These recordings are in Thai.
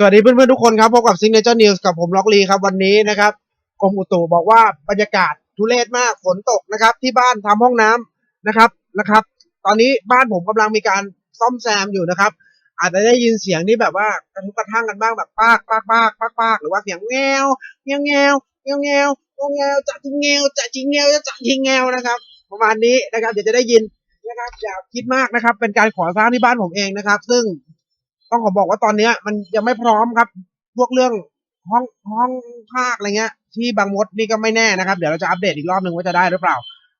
สวัสดีเพื่อนๆทุกคนครับพบกับซิงเกิลนิวส์กับผมล็อกลีครับวันนี้นะครับกรมอุตุบอกว่าบรรยากาศทุเรศมากฝนตกนะครับ ที่บ้านทำห้องน้ำนะครับนะครับ ตอนนี้บ้านผมกำลังมีการซ่อมแซมอยู่นะครับ อาจจะได้ยินเสียงที่แบบว่ากระทุกกระทั่งกันบ้างแบบปากปากปากปากปากหรือว่าเสียงแงวแงวแงวแงวแงวแงวแงวจะจิงแงวจะจิงแงวจะจิงแงวนะครับ ประมาณนี้นะครับเดี๋ยวจะได้ยินนะครับอย่าคิดมากนะครับ เป็นการขอสร้างที่บ้านผมเองนะครับ ซึ่ง ต้องขอบอกว่าตอนเนี้ย มันยังไม่พร้อมครับ พวกเรื่องห้องห้องภาคอะไรเงี้ย ที่บางมดนี่ก็ไม่แน่นะครับ เดี๋ยวเราจะอัปเดตอีกรอบหนึ่งว่าจะได้หรือเปล่า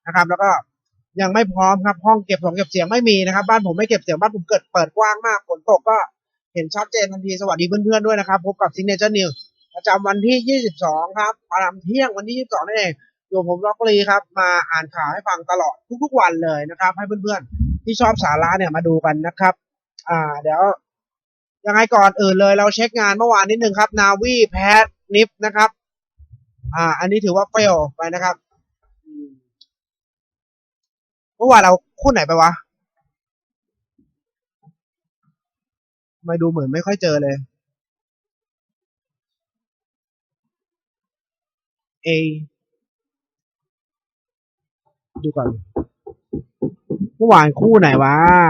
นะครับ แล้วก็ยังไม่พร้อมครับ ห้องเก็บของเก็บเสียงไม่มีนะครับ บ้านผมไม่เก็บเสียงบ้านผมเกิดเปิดกว้างมากฝนตกก็เห็นชัดเจนทันทีสวัสดีเพื่อนๆด้วยนะครับพบกับซิงเกิลนิวประจำวันที่ 22 ครับประจำเที่ยงวันที่ 22นั่นเองอยู่ผมล็อกลีครับ มาอ่านข่าวให้ฟังตลอดทุกๆวันเลยนะครับ ให้เพื่อนๆที่ชอบสาระเนี่ยมาดูกันนะครับ อ่า เดี๋ยว ยังไงก่อนอื่นเลยเราเช็คงานเมื่อวานนิดนึงครับ นาวีแพทนิฟนะครับ อ่า อันนี้ถือว่าเฟลไปนะครับเมื่อวานเราคู่ไหนไปวะไม่ดูเหมือนไม่ค่อยเจอเลย A ดูก่อน เมื่อวานคู่ไหนวะ อ่า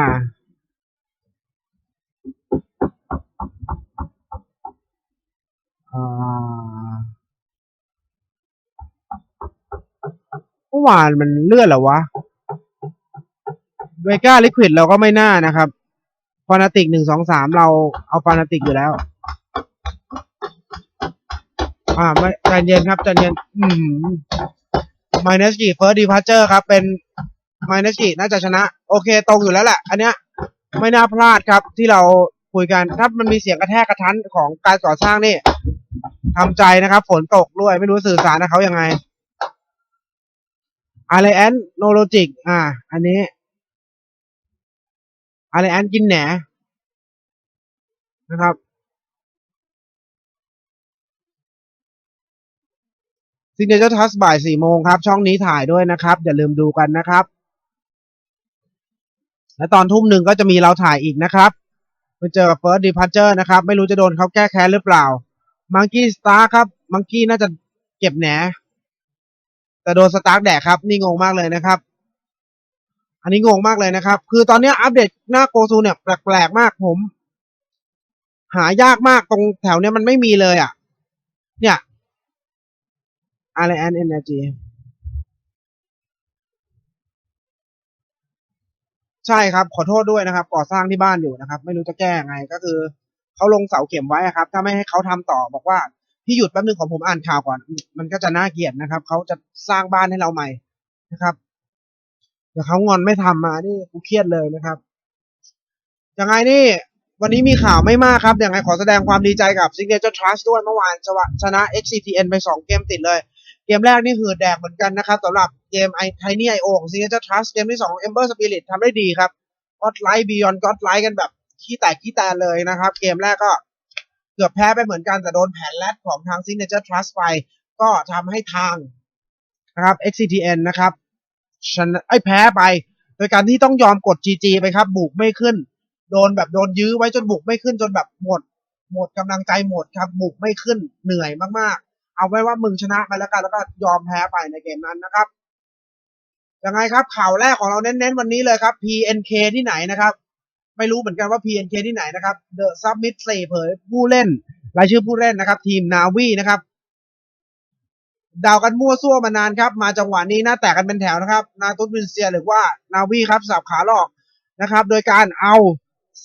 เมื่อวานมันเลื่อนเหรอวะเวก้าลิควิดเราก็ไม่น่านะครับฟานาติกหนึ่งสองสามเราเอาฟานาติกอยู่แล้ว อ่าไม่ใจเย็นครับใจเย็น อืมม i น u s กี่เฟิร์สดีพาร์เจอร์ครับ เป็นม i น u s กี่น่าจะชนะ โอเค ตรงอยู่แล้วแหละ อันเนี้ย ไม่น่าพลาดครับที่เรา คุยกันถ้ามันมีเสียงกระแทกกระทันของการก่อสร้างนี่ทำใจนะครับ ฝนตกด้วย ไม่รู้สื่อสารกับเขายังไงอารีแอนโนโลจิกอ่า อันนี้อารีแอนกินแหนนะครับ ซิงเกิลทัสบ่ายสี่โมงครับ ช่องนี้ถ่ายด้วยนะครับ อย่าลืมดูกันนะครับ และตอนทุ่มหนึ่งก็จะมีเราถ่ายอีกนะครับ ไปเจอกับ First Departure นะครับ ไม่รู้จะโดนเขาแก้แค้นหรือเปล่า มังกี้สตาร์ครับ มังกี้น่าจะเก็บแหนแต่โดนสตาร์แดกครับ นี่งงมากเลยนะครับ อันนี้งงมากเลยนะครับ คือตอนนี้อัปเดตหน้าโกซูเนี่ยแปลกๆมากผม หายากมากตรงแถวเนี้ยมันไม่มีเลยอะ เนี่ย R N Energy ใช่ครับ ขอโทษด้วยนะครับ ก่อสร้างที่บ้านอยู่นะครับ ไม่รู้จะแก้ยังไงก็คือเขาลงเสาเข็มไว้ครับ ถ้าไม่ให้เขาทำต่อบอกว่าพี่หยุดแป๊บนึงของผมอ่านข่าวก่อน มันก็จะน่าเกลียดนะครับเขาจะสร้างบ้านให้เราใหม่นะครับเดี๋ยวเขางอนไม่ทำมานี่กูเครียดเลยนะครับยังไงนี่วันนี้มีข่าวไม่มากครับยังไงขอแสดงความดีใจกับ Signature Trust ด้วยเมื่อวานชนะ XCTN ไป 2 เกมติดเลย เกมแรกนี่คือแดกเหมือนกันนะครับสำหรับเกมไอไทนี่ไอโอของ Signature Trust เกมที่2 Ember Spirit ทำได้ดีครับ God Light Beyond God Light กันแบบขี้แตกขี้แตนเลยนะครับ เกมแรกก็เกือบแพ้ไปเหมือนกันแต่โดนแผนแรดของทาง Signature Trust ไป ก็ทำให้ทางนะครับ XCTN นะครับชนะไอแพ้ไป โดยการที่ต้องยอมกด GG ไปครับ บุกไม่ขึ้น โดนแบบโดนยื้อไว้จนบุกไม่ขึ้นจนแบบหมด หมดกำลังใจหมดครับ บุกไม่ขึ้นเหนื่อยมากๆ เอาไว้ว่ามึงชนะไปแล้วกันแล้วก็ยอมแพ้ไปในเกมนั้นนะครับยังไงครับข่าวแรกของเราเน้นๆวันนี้เลยครับ PNK ที่ไหนนะครับ ไม่รู้เหมือนกันว่า PNK ที่ไหนนะครับ The Summit 4เผยผู้เล่นรายชื่อผู้เล่นนะครับ ทีมนาวีนะครับดาวกันมั่วซั่วมานานครับ มาจังหวะนี้หน้าแตกกันเป็นแถวนะครับ นาตุสวินเซียหรือว่านาวีครับสับขาหลอกนะครับ โดยการเอา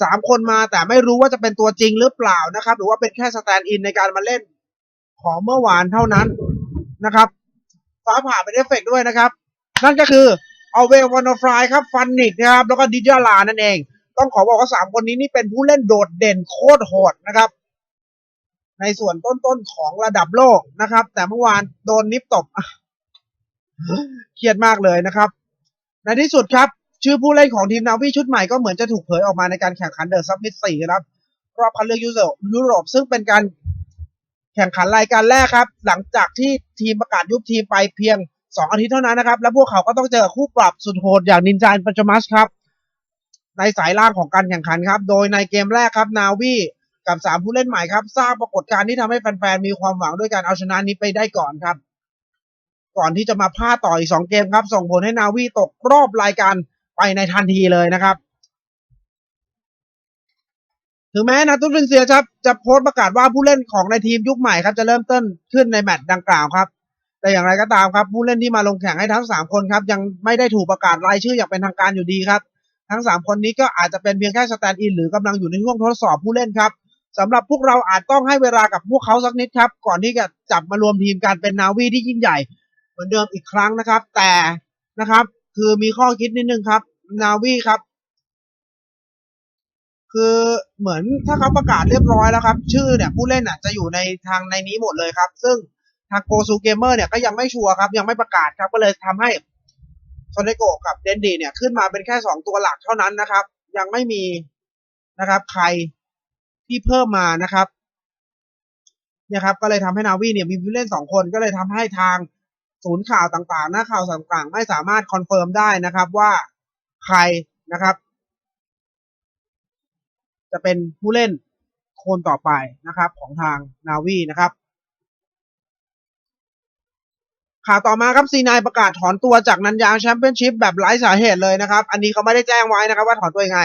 สามคนมาแต่ไม่รู้ว่าจะเป็นตัวจริงหรือเปล่านะครับ หรือว่าเป็นแค่สแตนด์อินในการมาเล่น ของเมื่อวานเท่านั้นนะครับ ฟ้าผ่าเป็นเอฟเฟกต์ด้วยนะครับ นั่นก็คือเอาเวลวานฟรายครับฟันนิกนะครับ แล้วก็ดิจาลานั่นเอง ต้องขอบอกว่าสามคนนี้นี่เป็นผู้เล่นโดดเด่นโคตรโหดนะครับ ในส่วนต้นๆของระดับโลกนะครับ แต่เมื่อวานโดนนิฟตบเครียดมากเลยนะครับ ในที่สุดครับ ชื่อผู้เล่นของทีมนาวีชุดใหม่ก็เหมือนจะถูกเผยออกมาในการแข่งขันเดอะซับมิตสี่ครับรอบคัดเลือกยุโรปซึ่งเป็นการ แข่งขันรายการแรกครับ หลังจากที่ทีมประกาศยุบทีมไปเพียงสองอาทิตย์เท่านั้นนะครับ และพวกเขาก็ต้องเจอคู่ปรับสุดโหดอย่างนินจาอินปัจมัสครับ ในสายล่างของการแข่งขันครับ โดยในเกมแรกครับนาวีกับสามผู้เล่นใหม่ครับ สร้างปรากฏการณ์ที่ทำให้แฟนๆมีความหวังด้วยการเอาชนะนี้ไปได้ก่อนครับ ก่อนที่จะมาพลาดต่ออีกสองเกมครับ ส่งผลให้นาวีตกรอบรายการไปในทันทีเลยนะครับ ถึงแม้นาตุรินเซียครับจะโพสต์ประกาศว่าผู้เล่นของในทีมยุคใหม่ครับจะเริ่มต้นขึ้นในแมตช์ดังกล่าวครับ แต่อย่างไรก็ตามครับ ผู้เล่นที่มาลงแข่งให้ทั้งสามคนครับ ยังไม่ได้ถูกประกาศรายชื่ออย่างเป็นทางการอยู่ดีครับ ทั้งสามคนนี้ก็อาจจะเป็นเพียงแค่สแตนด์อินหรือกำลังอยู่ในช่วงทดสอบผู้เล่นครับสำหรับพวกเราอาจต้องให้เวลากับพวกเขาสักนิดครับ ก่อนที่จะจับมารวมทีมกันเป็นนาวีที่ยิ่งใหญ่ เหมือนเดิมอีกครั้งนะครับ แต่นะครับ คือมีข้อคิดนิดนึงครับ นาวีครับ คือเหมือนถ้าเขาประกาศเรียบร้อยแล้วครับ ชื่อเนี่ยผู้เล่นอะจะอยู่ในทางในนี้หมดเลยครับ ซึ่งทางโกซูเกมเมอร์เนี่ยก็ยังไม่ชัวร์ครับ ยังไม่ประกาศครับก็เลยทำให้โซเนโกกับเดนดีเนี่ยขึ้นมาเป็นแค่สองตัวหลักเท่านั้นนะครับ ยังไม่มีนะครับ ใครที่เพิ่มมานะครับเนี่ยครับก็เลยทำให้นาวีเนี่ยมีผู้เล่นสองคนก็เลยทำให้ทางศูนย์ข่าวต่างๆ หน้าข่าวต่างๆ ไม่สามารถคอนเฟิร์มได้นะครับว่าใครนะครับ จะเป็นผู้เล่นคนต่อไปนะครับของทางนาวีนะครับ ข่าวต่อมาครับซีนายประกาศถอนตัวจากนันยางแชมเปี้ยนชิพแบบไร้สาเหตุเลยนะครับ อันนี้เขาไม่ได้แจ้งไว้นะครับ ว่าถอนตัวยังไง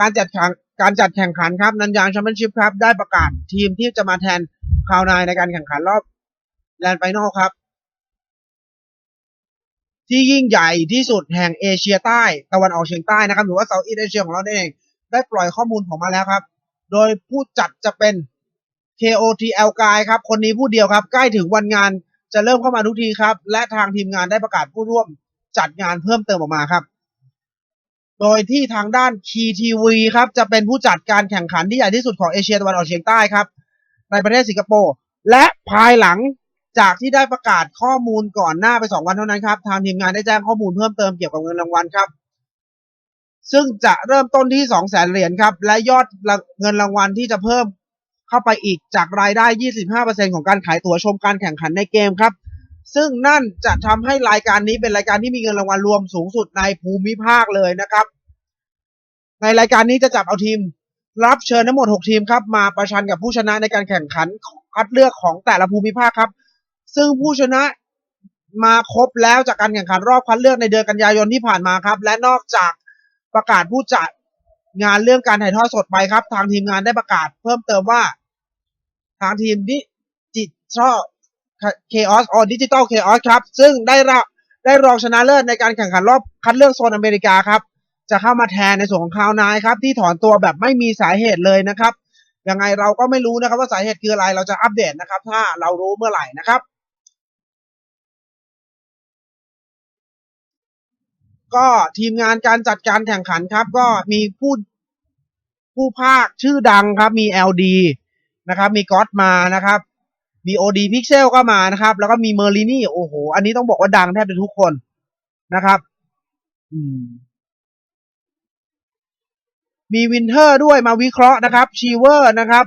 การจัดแข่งการจัดแข่งขันครับนันยางแชมเปี้ยนชิพครับได้ประกาศทีมที่จะมาแทนคาวนายในการแข่งขันรอบแลนด์ไฟนอลครับ ที่ยิ่งใหญ่ที่สุดแห่งเอเชียใต้ตะวันออกเฉียงใต้นะครับ หรือว่าเซาท์อีสเอเชียของเราเอง ได้ปล่อยข้อมูลของมาแล้วครับ โดยผู้จัดจะเป็น KOTL กายครับ คนนี้ผู้เดียวครับ ใกล้ถึงวันงานจะเริ่มเข้ามาทุกทีครับ และทางทีมงานได้ประกาศผู้ร่วมจัดงานเพิ่มเติมออกมาครับ โดยที่ทางด้าน KTV ครับ จะเป็นผู้จัดการแข่งขันที่ใหญ่ที่สุดของเอเชียตะวันออกเฉียงใต้ครับ ในประเทศสิงคโปร์ และภายหลังจากที่ได้ประกาศข้อมูลก่อนหน้าไปสองวันเท่านั้นครับ ทางทีมงานได้แจ้งข้อมูลเพิ่มเติมเกี่ยวกับเงินรางวัลครับ ซึ่งจะเริ่มต้นที่สองแสนเหรียญครับ และยอดเงินรางวัลที่จะเพิ่มเข้าไปอีกจากรายได้ 25%ของการขายตั๋วชมการแข่งขันในเกมครับ ซึ่งนั่นจะทำให้รายการนี้เป็นรายการที่มีเงินรางวัลรวมสูงสุดในภูมิภาคเลยนะครับ ในรายการนี้จะจับเอาทีม รับเชิญทั้งหมด 6 ทีมครับ มาประชันกับผู้ชนะในการแข่งขันคัดเลือกของแต่ละภูมิภาคครับ ซึ่งผู้ชนะมาครบแล้วจากการแข่งขันรอบคัดเลือกในเดือนกันยายนที่ผ่านมาครับ และนอกจาก ประกาศผู้จัดงานเรื่องการถ่ายทอดสดไปครับ ทางทีมงานได้ประกาศเพิ่มเติมว่า ทางทีมดิจิทัลเคออสออดิจิตอลเคออสครับ ซึ่งได้รับได้รองชนะเลิศในการแข่งขันรอบคัดเลือกโซนอเมริกาครับ จะเข้ามาแทนในส่วนของคาวนายครับ ที่ถอนตัวแบบไม่มีสาเหตุเลยนะครับยังไงเราก็ไม่รู้นะครับว่าสาเหตุคืออะไรเราจะอัปเดตนะครับ ถ้าเรารู้เมื่อไหร่นะครับ ก็ทีมงานการจัดการแข่งขันครับ ก็มีผู้ผู้ภาคชื่อดังครับ มี LD นะครับ มีก๊อตมานะครับ มี OD Pixel ก็มานะครับ แล้วก็มีเมอร์ลินี่โอ้โห อันนี้ต้องบอกว่าดังแทบจะทุกคนนะครับ อืม มีวินเทอร์ด้วยมาวิเคราะห์นะครับชีเวอร์นะครับ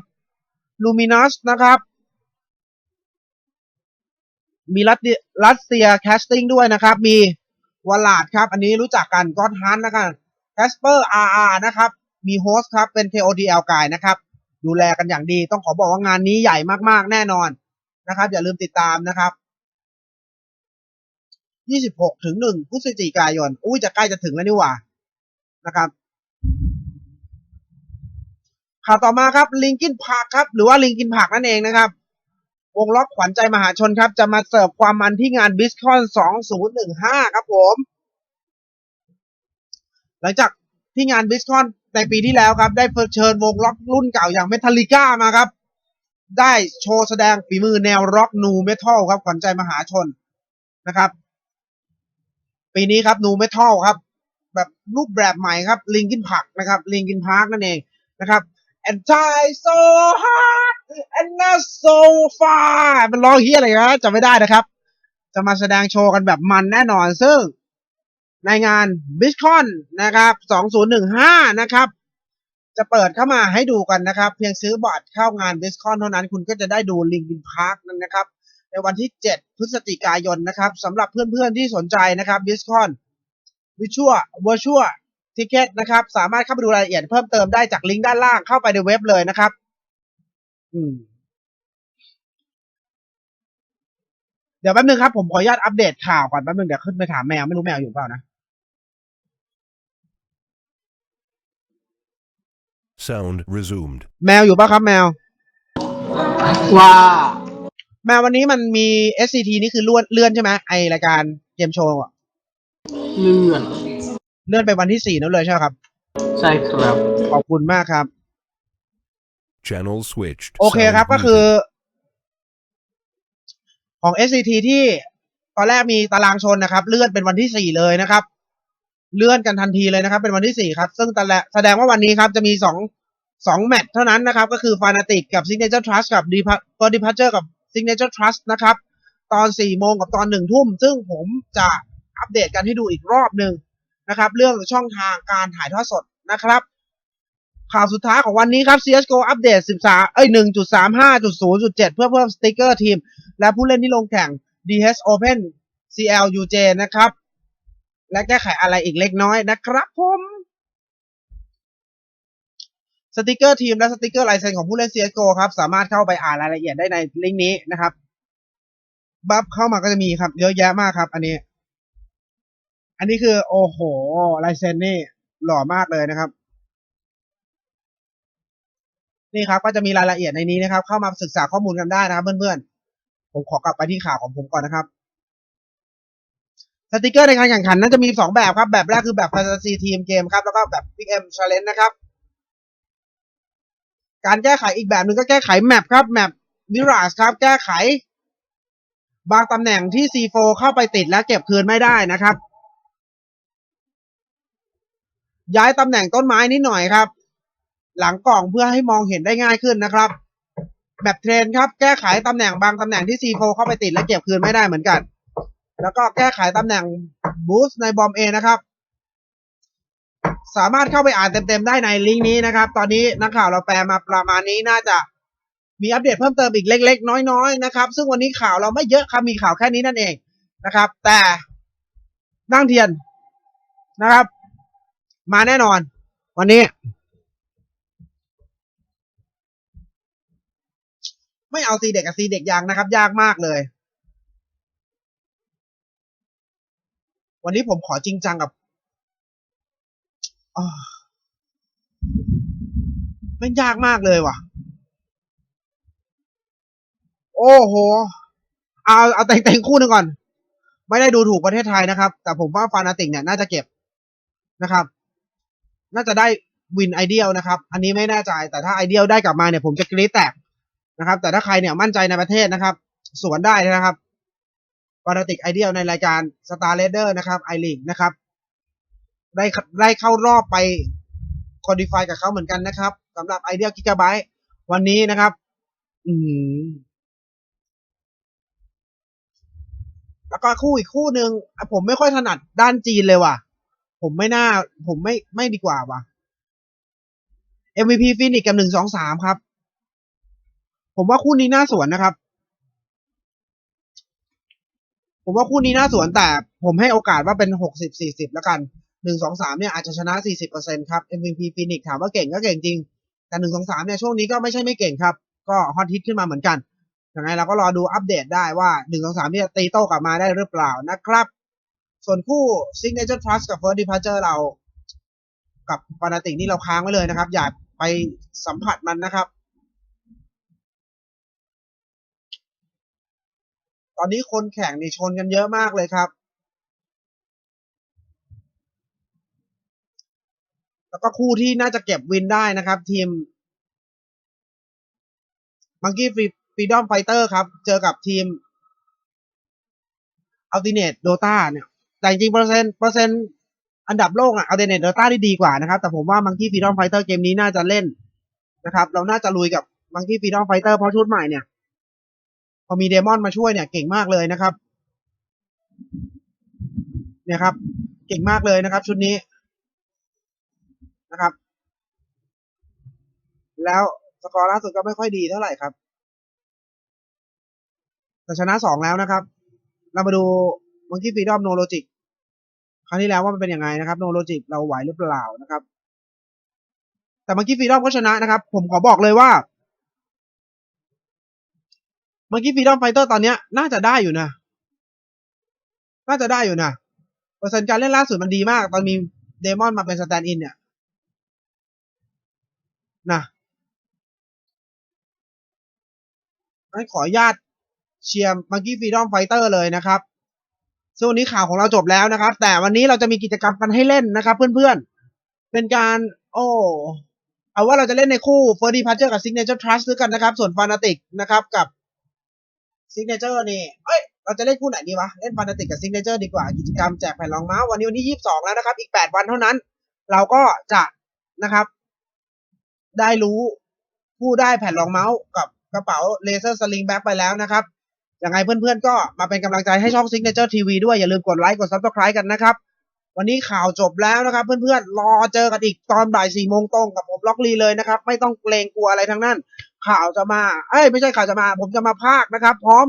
ลูมินัสนะครับ มีรัสรัสเซียแคสติ้งด้วยนะครับ มี วลาดครับ อันนี้รู้จักกันก็อตฮันนะครับแคสเปอร์อาร์นะครับ มีโฮสต์ครับเป็น KODL กายนะครับ ดูแลกันอย่างดี ต้องขอบอกว่างานนี้ใหญ่มากๆ แน่นอนนะครับ อย่าลืมติดตามนะครับ 26 ถึง 1พฤศจิกายน อุ้ยจะใกล้จะถึงแล้วนี่หว่านะครับข่าวต่อมาครับลิงกินผักครับ หรือว่าลิงกินผักนั่นเองนะครับ วงล็อกขวัญใจมหาชนครับ จะมาเสิร์ฟความมันที่งานบิสคอน 2015 ครับผม หลังจากที่งานบิสคอนในปีที่แล้วครับ ได้เชิญวงล็อกรุ่นเก่าอย่างเมทัลลิก้ามาครับ ได้โชว์แสดงฝีมือแนวร็อกนูเมทัลครับ ขวัญใจมหาชนนะครับ ปีนี้ครับนูเมทัลครับ แบบรูปแบบใหม่ครับลิงกินผักนะครับลิงกินพาร์กนั่นเองนะครับ and try so hard and not so far มันร้องเฮียอะไรนะจำไม่ได้นะครับ จะมาแสดงโชว์กันแบบมันแน่นอนซึ่งในงาน b i t c o n นะครับ 2015 นะครับ จะเปิดเข้ามาให้ดูกันนะครับ เพียงซื้อบัตรเข้างาน b i t c o n เท่านั้นคุณก็จะได้ดูลิงกินพาร์กนั่นนะครับ ในวันที่ 7 พฤศจิกายนนะครับสำหรับเพื่อนๆที่สนใจนะครับ b i t c o n Virtual Virtual ทิเก็ตนะครับ สามารถเข้าไปดูรายละเอียดเพิ่มเติมได้จากลิงก์ด้านล่างเข้าไปในเว็บเลยนะครับ อืม เดี๋ยวแป๊บนึงครับ ผมขออนุญาตอัปเดตข่าวก่อนแป๊บนึงเดี๋ยวขึ้นไปถามแมวไม่รู้แมวอยู่เปล่านะ Sound resumed. แมวอยู่ป่ะครับแมวว่าแมววันนี้มันมี SCT นี่คือเลื่อนเลื่อนใช่ไหมไอรายการเกมโชว์อะเลื่อน เลื่อนไปวันที่สี่นั่นเลยใช่ไหมครับ ใช่ครับ ขอบคุณมากครับ Channel switched. โอเค Sound ครับ ก็คือ muted. ของ SCT ที่ตอนแรกมีตารางชนนะครับ เลื่อนเป็นวันที่สี่เลยนะครับ เลื่อนกันทันทีเลยนะครับ เป็นวันที่สี่ครับ ซึ่งแต่ละแสดงว่าวันนี้ครับจะมีสองสองแมตช์เท่านั้นนะครับ ก็คือ Fnatic กับ Signature Trust กับ Depa- Departure กับ Signature Trust นะครับ ตอนสี่โมงกับตอนหนึ่งทุ่ม ซึ่งผมจะอัปเดตกันให้ดูอีกรอบหนึ่ง นะครับ เรื่องช่องทางการถ่ายทอดสดนะครับ ข่าวสุดท้ายของวันนี้ครับ CSGO อัปเดต 13 เอ้ย 1.35.0.7 เพื่อเพิ่มสติกเกอร์ทีม และผู้เล่นที่ลงแข่ง DH Open CLUJ นะครับ และแก้ไขอะไรอีกเล็กน้อยนะครับผมสติกเกอร์ทีมและสติกเกอร์ลายเซ็นของผู้เล่น CSGO ครับ สามารถเข้าไปอ่านรายละเอียดได้ในลิงก์นี้นะครับ บัฟเข้ามาก็จะมีครับ เยอะแยะมากครับ อันนี้ อันนี้คือโอ้โหลายเซ็นนี่หล่อมากเลยนะครับ นี่ครับก็จะมีรายละเอียดในนี้นะครับ เข้ามาศึกษาข้อมูลกันได้นะครับเพื่อนๆ ผมขอกลับไปที่ข่าวของผมก่อนนะครับสติกเกอร์ในการแข่งขันนั้นจะมีสองแบบครับ แบบแรกคือแบบ Fantasy Team Game ครับ แล้วก็แบบ Big M Challenge นะครับ การแก้ไขอีกแบบหนึ่งก็แก้ไขแมปครับแมป Mirage ครับ แก้ไข บางตำแหน่งที่ C4 เข้าไปติดและเก็บคืนไม่ได้นะครับ ย้ายตำแหน่งต้นไม้นิดหน่อยครับ หลังกล่องเพื่อให้มองเห็นได้ง่ายขึ้นนะครับแบบเทรนครับ แก้ไขตำแหน่งบางตำแหน่งที่ C4 เข้าไปติดและเก็บคืนไม่ได้เหมือนกัน แล้วก็แก้ไขตำแหน่งบูสต์ในบอมเอนะครับ สามารถเข้าไปอ่านเต็มๆได้ในลิงก์นี้นะครับ ตอนนี้นักข่าวเราแปลมาประมาณนี้น่าจะมีอัปเดตเพิ่มเติมอีกเล็ก ๆ น้อยๆนะครับ ซึ่งวันนี้ข่าวเราไม่เยอะครับมีข่าวแค่นี้นั่นเองนะครับ แต่นั่งเทียนนะครับ มาแน่นอน วันนี้ ไม่เอาซีเด็กกับซีเด็กยางนะครับ ยากมากเลย วันนี้ผมขอจริงจังกับอ้อไม่ยากมากเลยว่ะ โอ้โห เอาเอาแต่งแต่งคู่หนึงก่อน ไม่ได้ดูถูกประเทศไทยนะครับ แต่ผมว่าฟานาติกเนี่ยน่าจะเก็บนะครับ น่าจะได้วินไอเดียลนะครับ อันนี้ไม่แน่ใจ แต่ถ้าไอเดียลได้กลับมาเนี่ยผมจะกรี๊ดแตกนะครับ แต่ถ้าใครเนี่ยมั่นใจในประเทศนะครับ สวนได้นะครับฟานาติกไอเดียลในรายการ Star r a d e r นะครับไอลีกนะครับ ได้ได้เข้ารอบไปคอดีฟายกับเขาเหมือนกันนะครับสำหรับไอเดียลกิกะไบต์วันนี้นะครับ อืมแล้วก็คู่อีกคู่หนึ่งผมไม่ค่อยถนัดด้านจีนเลยว่ะ ผมไม่น่า ผมไม่ไม่ดีกว่าว่ะ MVP ฟินิกกับหนึ่งสองสามครับ ผมว่าคู่นี้น่าสวนนะครับ ผมว่าคู่นี้น่าสวนแต่ผมให้โอกาสว่าเป็นหกสิบสี่สิบแล้วกันหนึ่งสองสามเนี่ยอาจจะชนะสี่สิบเปอร์เซ็นครับ MVP ฟินิกถามว่าเก่งก็เก่งจริง แต่หนึ่งสองสามเนี่ยช่วงนี้ก็ไม่ใช่ไม่เก่งครับ ก็ฮอตฮิตขึ้นมาเหมือนกันยังไงเราก็รอดูอัปเดตได้ว่าหนึ่งสองสามเนี่ยตีโต้กลับมาได้หรือเปล่านะครับ ส่วนคู่ Signature Trust กับ First Departure เรา กับฟานาติกนี่เราค้างไว้เลยนะครับ อย่าไปสัมผัสมันนะครับ ตอนนี้คนแข่งนี่ชนกันเยอะมากเลยครับ แล้วก็คู่ที่น่าจะเก็บวินได้นะครับ ทีม Monkey Freedom Fighter ครับ เจอกับทีม Ultimate Dota เนี่ย แต่จริงเปอร์เซ็นต์เปอร์เซ็นต์อันดับโลกอะ Ultimate Dota ที่ดีกว่านะครับ แต่ผมว่า Monkey Freedom Fighter เกมนี้น่าจะเล่นนะครับ เราน่าจะลุยกับ Monkey Freedom Fighter เพราะชุดใหม่เนี่ย พอมีเดมอนมาช่วยเนี่ยเก่งมากเลยนะครับ เนี่ยครับ เก่งมากเลยนะครับ ชุดนี้นะครับ แล้วสกอร์ล่าสุดก็ไม่ค่อยดีเท่าไหร่ครับแต่ชนะสองแล้วนะครับ เรามาดูมังคีฟีดอมโนโลจิก ครั้งที่แล้วว่ามันเป็นยังไงนะครับโนโลจิกเราไหวหรือเปล่านะครับ แต่เมังคีฟรีดอมก็ชนะนะครับ ผมขอบอกเลยว่า เมื่อกี้ฟีดอมไฟเตอร์ตอนเนี้ย น่าจะได้อยู่นะ น่าจะได้อยู่นะเปอร์เซ็นต์การเล่นล่าสุดมันดีมาก ตอนมีเดมอนมาเป็นสแตนด์อินเนี่ยนะงั้นขออนุญาตเชียร์มังกี้ฟรีดอมไฟเตอร์เลยนะครับ ส่วนวันนี้ข่าวของเราจบแล้วนะครับ แต่วันนี้เราจะมีกิจกรรมกันให้เล่นนะครับ เพื่อนๆ เป็นการ โอ้เอาว่าเราจะเล่นในคู่ f i rst Departure กับ Signature Trust ด้วยกันนะครับ ส่วน Fanatic นะครับกับ Signature นี่เอ้ย เราจะเล่นคู่ไหนดีวะ เล่น Fanatic กับ Signature ดีกว่า กิจกรรมแจกแผ่นรองเมาส์วันนี้วันที่22 แล้วนะครับ อีก 8 วันเท่านั้น เราก็จะนะครับ ได้รู้ผู้ได้แผ่นรองเมาส์กับกระเป๋า Laser Sling Back ไปแล้วนะครับ ยังไงเพื่อนๆ ก็มาเป็นกำลังใจให้ช่อง Signature TV ด้วยอย่าลืมกดไลค์กด Subscribe กันนะครับ วันนี้ข่าวจบแล้วนะครับ เพื่อนๆ รอเจอกันอีกตอนบ่ายสี่โมงตรงกับผมล็อกลีเลยนะครับ ไม่ต้องเกรงกลัวอะไรทั้งนั้น ข่าวจะมา เอ้ยไม่ใช่ข่าวจะมา ผมจะมาพากนะครับ พร้อม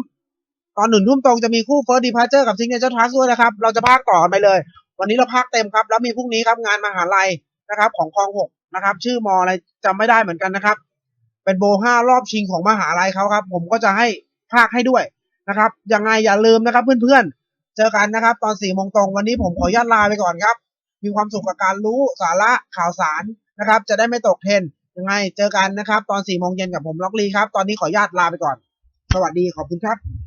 ตอนหนึ่งทุ่มตรงจะมีคู่ First Departure กับ Signature Trust ด้วยนะครับ เราจะพากต่อไปเลย วันนี้เราพากเต็มครับ แล้วมีพรุ่งนี้ครับงานมหาลัยนะครับ ของคลองหกนะครับ ชื่อมออะไรจำไม่ได้เหมือนกันนะครับ เป็นโบห้ารอบชิงของมหาลัยเขาครับ ผมก็จะให้พากให้ด้วย นะครับยังไงอย่าลืมนะครับเพื่อนๆ เจอกันนะครับ ตอนสี่โมงตรงวันนี้ผมขออนุญาตลาไปก่อนครับ มีความสุขกับการรู้สาระข่าวสารนะครับ จะได้ไม่ตกเทรนยังไงเจอกันนะครับ ตอนสี่โมงเย็นกับผมล็อกลีครับ ตอนนี้ขออนุญาตลาไปก่อน สวัสดีขอบคุณครับ